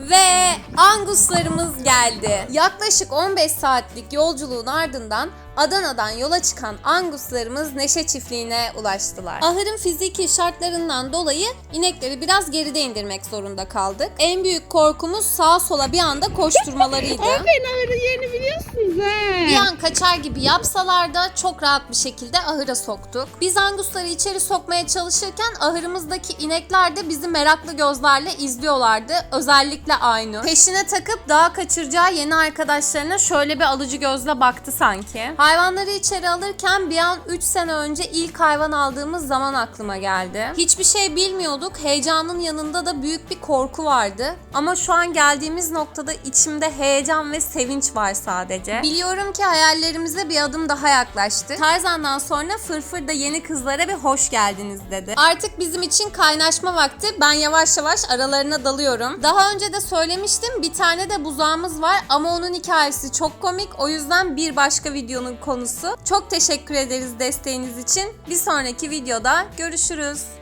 Ve Anguslarımız geldi. Yaklaşık 15 saatlik yolculuğun ardından Adana'dan yola çıkan Anguslarımız Neşe Çiftliği'ne ulaştılar. Ahırın fiziki şartlarından dolayı inekleri biraz geride indirmek zorunda kaldık. En büyük korkumuz sağa sola bir anda koşturmalarıydı. Aferin ahırın yerini biliyorsunuz he. Bir an kaçar gibi yapsalar da çok rahat bir şekilde ahıra soktuk. Biz angusları içeri sokmaya çalışırken ahırımızdaki inekler de bizi meraklı gözlerle izliyorlardı. Özellikle Aynur. Peşine takıp daha kaçıracağı yeni arkadaşlarına şöyle bir alıcı gözle baktı sanki. Hayvanları içeri alırken bir an 3 sene önce ilk hayvan aldığımız zaman aklıma geldi. Hiçbir şey bilmiyorduk. Heyecanın yanında da büyük bir korku vardı. Ama şu an geldiğimiz noktada içimde heyecan ve sevinç var sadece. Biliyorum ki hayallerimize bir adım daha yaklaştık. Tarzan'dan sonra Fırfır da yeni kızlara bir hoş geldiniz dedi. Artık bizim için kaynaşma vakti. Ben yavaş yavaş aralarına dalıyorum. Daha önce de söylemiştim bir tane de buzağımız var ama onun hikayesi çok komik. O yüzden bir başka videonun konusu. Çok teşekkür ederiz desteğiniz için. Bir sonraki videoda görüşürüz.